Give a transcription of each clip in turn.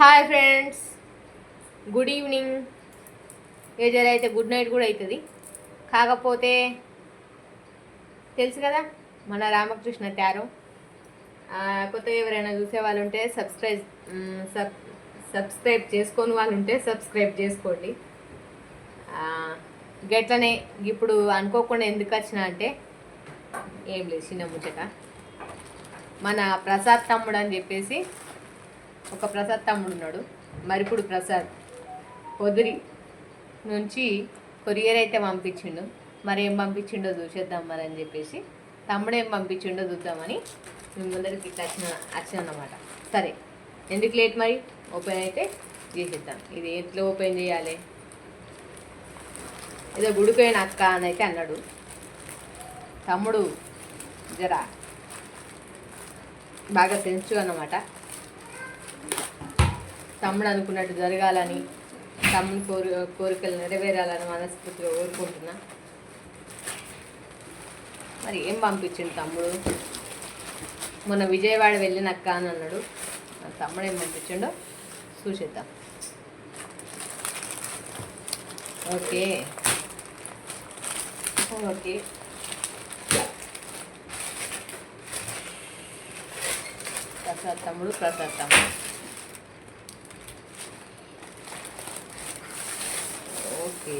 Hi friends good evening ఏ జర అయితే గుడ్ నైట్ కూడా అవుతుంది. కాకపోతే తెలుసు కదా మన రామకృష్ణ టారో కొత్తగా ఎవరైనా చూసే వాళ్ళు ఉంటే సబ్స్క్రైబ్ సబ్ సబ్స్క్రైబ్ చేసుకొని వాళ్ళు ఉంటే సబ్స్క్రైబ్ చేసుకోండి. గట్లనే ఇప్పుడు అనుకోకుండా ఎందుకు వచ్చిన అంటే ఏం లేదు చిన్న ముచ్చట. మన ప్రసాద్ తమ్ముడు అని చెప్పేసి ఒక ప్రసాద్ తమ్ముడు ఉన్నాడు. మరిపుడు ప్రసాద్. పొదిరి నుంచి కొరియర్ అయితే పంపించిండు. మరి ఏం పంపించిండో చూసేద్దాం మరి అని చెప్పేసి తమ్ముడు ఏం పంపించిండో చూద్దామని మేము ముందరికి ఇట్లా వచ్చిన వచ్చిన అన్నమాట. సరే ఎందుకు లేట్ మరి? ఓపెన్ అయితే చేసేద్దాం. ఇది ఎట్లా ఓపెన్ చేయాలి? ఏదో గుడిపోయిన అక్క అని అయితే అన్నాడు. తమ్ముడు జరా బాగా సెన్సిటివ్ అన్నమాట. తమ్ముడు అనుకున్నట్టు జరగాలని తమ్ముని కోరి కోరికలు నెరవేరాలని మనస్ఫూర్తిగా కోరుకుంటున్నా. మరి ఏం పంపించిండు తమ్ముడు? మొన్న విజయవాడ వెళ్ళినక్క అని అన్నాడు. తమ్ముడు ఏం పంపించిండో చూసేద్దాం. ఓకే. ఓకే. ప్రసాద్ తమ్ముడు ప్రసాద్ తమ్ముడు. ఓకే.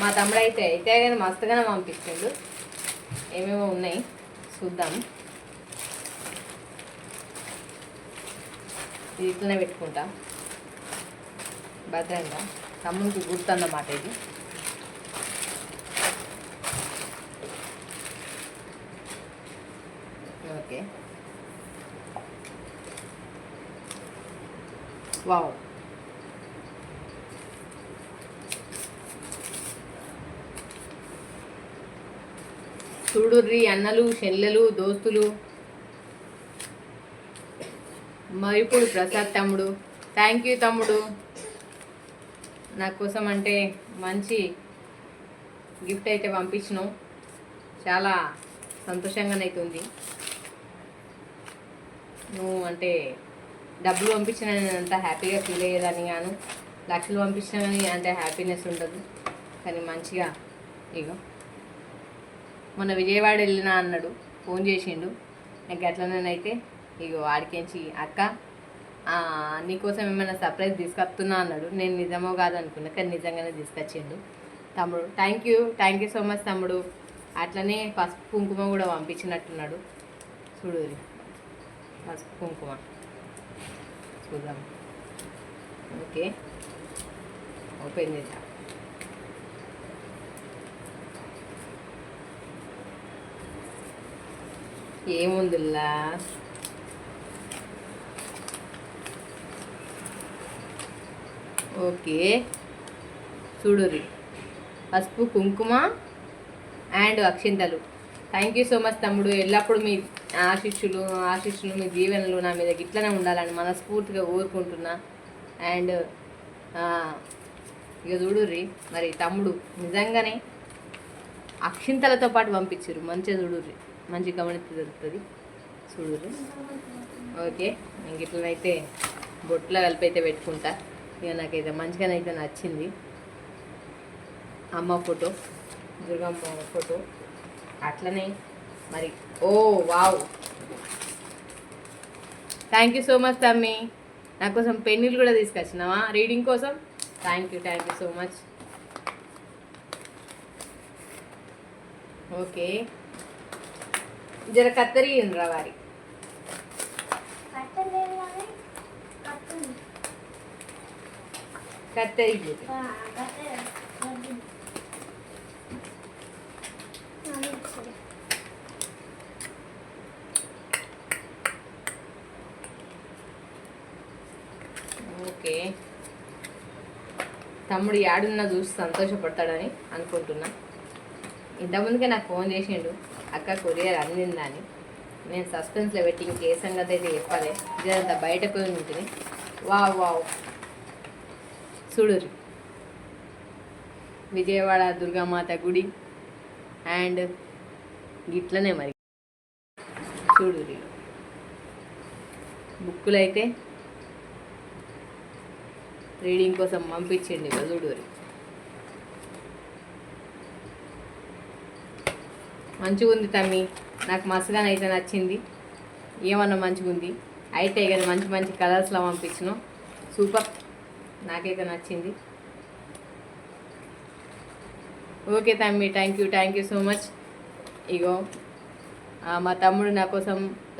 మా తమ్ముడు అయితే అయితే కానీ మస్తుగానే పంపించిండు ఏమేమో ఉన్నాయి చూద్దాం. ఇది ఇట్లనే పెట్టుకుంటా. భద్రంగా. తమ్మునికి గుర్తుందన్నమాట ఇది. ఓకే. వావ్. చూడుర్రి అన్నలు చెల్లెలు దోస్తులు. మరిపుడు ప్రసాద్ తమ్ముడు. థ్యాంక్ యూ తమ్ముడు. నా కోసం అంటే మంచి గిఫ్ట్ అయితే పంపించినావు. చాలా సంతోషంగానైతే ఉంది నువ్వు అంటే డబ్బులు పంపించిన నేను అంత హ్యాపీగా ఫీల్ అయ్యేదాన్ని గాను లక్షలు పంపించినా కానీ అంత హ్యాపీనెస్ ఉండదు. కానీ మంచిగా ఇగో. మొన్న విజయవాడ వెళ్ళినా అన్నాడు. ఫోన్ చేసిండు. నాకు ఎట్లనేనైతే ఇక ఆడికించి అక్క నీకోసం ఏమైనా సర్ప్రైజ్ తీసుకొస్తున్నా అన్నాడు. నేను నిజమో కాదనుకున్నా కానీ నిజంగానే తీసుకొచ్చిండు. తమ్ముడు thank you thank you so much తమ్ముడు. అట్లనే పసుపు కుంకుమ కూడా పంపించినట్టున్నాడు. చూడు పసుపు కుంకుమ. చూద్దాం. ఓకే. ఓపెన్ చేద్దాం. ఏముందిలా ఓకే. చూడురి పసుపు కుంకుమ అండ్ అక్షింతలు. థ్యాంక్ యూ సో మచ్ తమ్ముడు. ఎల్లప్పుడూ మీ ఆశిష్యులు ఆశిష్యులు మీ జీవనలు నా మీద ఇట్లనే ఉండాలని మనస్ఫూర్తిగా కోరుకుంటున్నా. అండ్ ఇక చూడుర్రి. మరి తమ్ముడు నిజంగానే అక్షింతలతో పాటు పంపించారు మంచిగా చూడుర్రి. మంచి గమనిత దొరుకుతుంది. చూడరు ఓకే. ఇంక ఇట్లనైతే బొట్లో కలిపి అయితే పెట్టుకుంటా. ఇక నాకైతే మంచిగానైతే నచ్చింది. అమ్మ ఫోటో దుర్గమ్మ ఫోటో. అట్లనే మరి. ఓ wow. Thank you so much తమ్మి. నా కోసం పెన్నులు కూడా తీసుకొచ్చినావా? రీడింగ్ కోసం? Thank you thank you so much okay. జర కత్తరి రా వారి. కత్తరి. ఓకే. తమ్ముడు యాడున్నా చూసి సంతోషపడతాడని అనుకుంటున్నా. ఇంతకుముందుకే నాకు ఫోన్ చేసిండు. అక్క కొరియర్ అందిందని. నేను సస్పెన్స్లో పెట్టి ఇంకే సంగతి అయితే చెప్పాలి. ఇదంతా బయటకు పోయి ఉంటుంది. Wow wow. చూడురు విజయవాడ దుర్గామాత గుడి అండ్ ఇట్లనే మరి. చూడురి బుక్కులు అయితే రీడింగ్ కోసం పంపించండి చూడురి మంచిగా ఉంది తమ్మి. నాకు మస్తుగానే అయితే నచ్చింది. ఏమన్నా మంచిగా ఉంది? అయితే ఇక మంచి మంచి కలర్స్లో పంపించిన. సూపర్ నాకైతే నచ్చింది. ఓకే తమ్మి thank you thank you so much ఇగో మా తమ్ముడు నా కోసం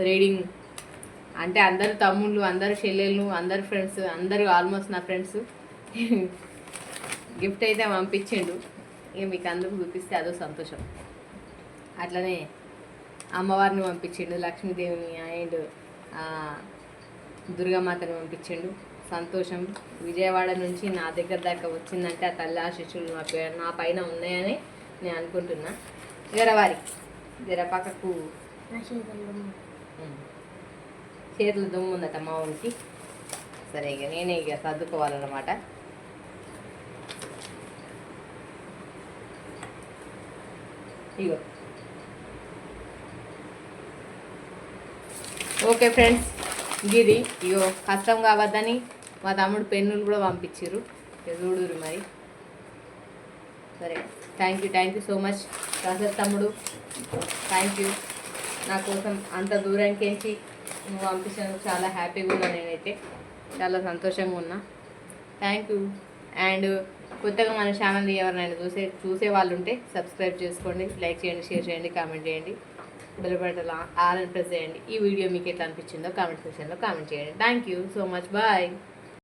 రీడింగ్ అంటే అందరు తమ్ముళ్ళు అందరు చెల్లెళ్ళు అందరు ఫ్రెండ్స్ అందరూ ఆల్మోస్ట్ నా ఫ్రెండ్స్ గిఫ్ట్ అయితే పంపించిండు. ఇక మీకు అందరూ చూపిస్తే అదో సంతోషం. అట్లనే అమ్మవారిని పంపించిండు లక్ష్మీదేవిని అండ్ దుర్గామాతని పంపించిండు. సంతోషం. విజయవాడ నుంచి నా దగ్గర దాకా వచ్చిందంటే ఆ తల్లి ఆశిష్యులు నా పే నా పైన ఉన్నాయని నేను అనుకుంటున్నా. జర వారి. జర పక్కకు. నా చేతుల్లో ఉమ్. చేతులు దుమ్ము ఉందట మా ఊరికి. సరే ఇక నేనే ఇక సర్దుకోవాలన్నమాట. ఇగో. ఓకే ఫ్రెండ్స్ ఇది ఇగో కష్టం కావద్దని మా తమ్ముడు పెన్నులు కూడా పంపించారు ఇక చూడురు మరి. సరే thank you thank you so much రాసర్ తమ్ముడు థ్యాంక్ యూ నా కోసం అంత దూరానికి నువ్వు పంపించినందుకు చాలా హ్యాపీగా ఉన్నా నేనైతే. చాలా సంతోషంగా ఉన్నా. థ్యాంక్ యూ అండ్ కొత్తగా మన ఛానల్ ఎవరినైనా చూసే చూసే వాళ్ళు ఉంటే సబ్స్క్రైబ్ చేసుకోండి లైక్ చేయండి షేర్ చేయండి కామెంట్ చేయండి. బెల్ బటన్ ఆల్ అని ప్రెస్ చేయండి. ఈ వీడియో మీకు ఎట్లా అనిపించిందో కామెంట్ సెక్షన్లో కామెంట్ చేయండి. Thank you so much bye